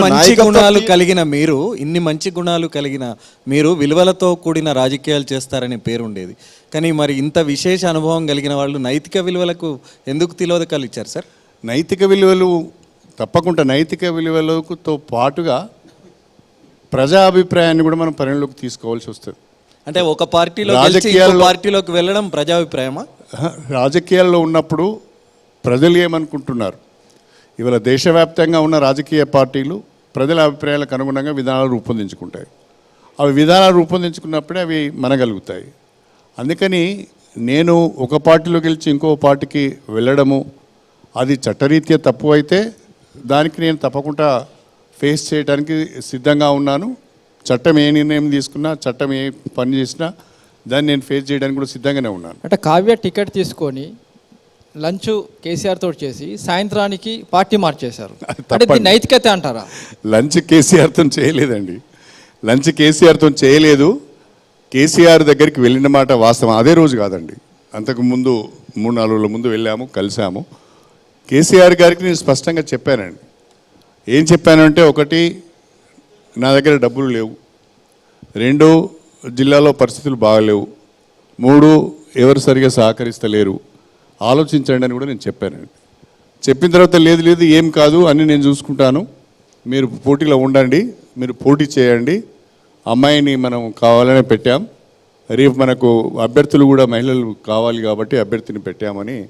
మంచి గుణాలు కలిగిన మీరు ఇన్ని మంచి గుణాలు కలిగిన మీరు విలువలతో కూడిన రాజకీయాలు చేస్తారనే పేరు ఉండేది కానీ మరి ఇంత విశేష అనుభవం కలిగిన వాళ్ళు నైతిక విలువలకు ఎందుకు తిలోదకాలు ఇచ్చారు సార్? నైతిక విలువలు తప్పకుండా నైతిక విలువలతో పాటుగా ప్రజా అభిప్రాయాన్ని కూడా మనం పరిగణలోకి తీసుకోవాల్సి వస్తుంది. అంటే ఒక పార్టీలో రాజకీయాల్లో- పార్టీలోకి వెళ్ళడం ప్రజాభిప్రాయమా? రాజకీయాల్లో ఉన్నప్పుడు ప్రజలు ఏమనుకుంటున్నారు? ఇవాళ దేశవ్యాప్తంగా ఉన్న రాజకీయ పార్టీలు ప్రజల అభిప్రాయాలకు అనుగుణంగా విధానాలు రూపొందించుకుంటాయి. అవి విధానాలు రూపొందించుకున్నప్పుడే అవి మనగలుగుతాయి. అందుకని నేను ఒక పార్టీలో గెలిచి ఇంకో పార్టీకి వెళ్ళడము అది చట్టరీత్యా తప్పు అయితే దానికి నేను తప్పకుండా ఫేస్ చేయడానికి సిద్ధంగా ఉన్నాను. చట్టం ఏ నిర్ణయం తీసుకున్నా చట్టం ఏ పని చేసినా దాన్ని నేను ఫేస్ చేయడానికి కూడా సిద్ధంగానే ఉన్నాను. అంటే కావ్య టికెట్ తీసుకొని లంచ్ కేసీఆర్ తోటి చేసి సాయంత్రానికి పార్టీ మార్చేశారు. అంటే నైతికత అంటారా? లంచ్ కేసీఆర్తో చేయలేదండి. లంచ్ కేసీఆర్తో చేయలేదు. కేసీఆర్ దగ్గరికి వెళ్ళిన మాట వాస్తవం. అదే రోజు కాదండి. అంతకు ముందు మూడు నాలుగు రోజుల ముందు వెళ్ళాము కలిసాము. కేసీఆర్ గారికి నేను స్పష్టంగా చెప్పానండి. ఏం చెప్పానంటే ఒకటి నా దగ్గర డబ్బులు లేవు. రెండు జిల్లాలో పరిస్థితులు బాగలేవు. మూడు ఎవరు సరిగా సహకరిస్తలేరు. ఆలోచించండి అని కూడా నేను చెప్పాను. చెప్పిన తర్వాత లేదు లేదు ఏం కాదు అని నేను చూసుకుంటాను. మీరు పోటీలో ఉండండి మీరు పోటీ చేయండి. అమ్మాయిని మనం కావాలనే పెట్టాం. రేపు మనకు అభ్యర్థులు కూడా మహిళలు కావాలి కాబట్టి అభ్యర్థిని పెట్టామని